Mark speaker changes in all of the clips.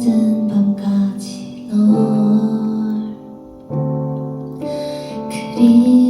Speaker 1: 늦은 밤까지 널 그리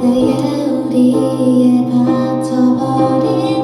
Speaker 1: 그때의 우리의 바쳐버린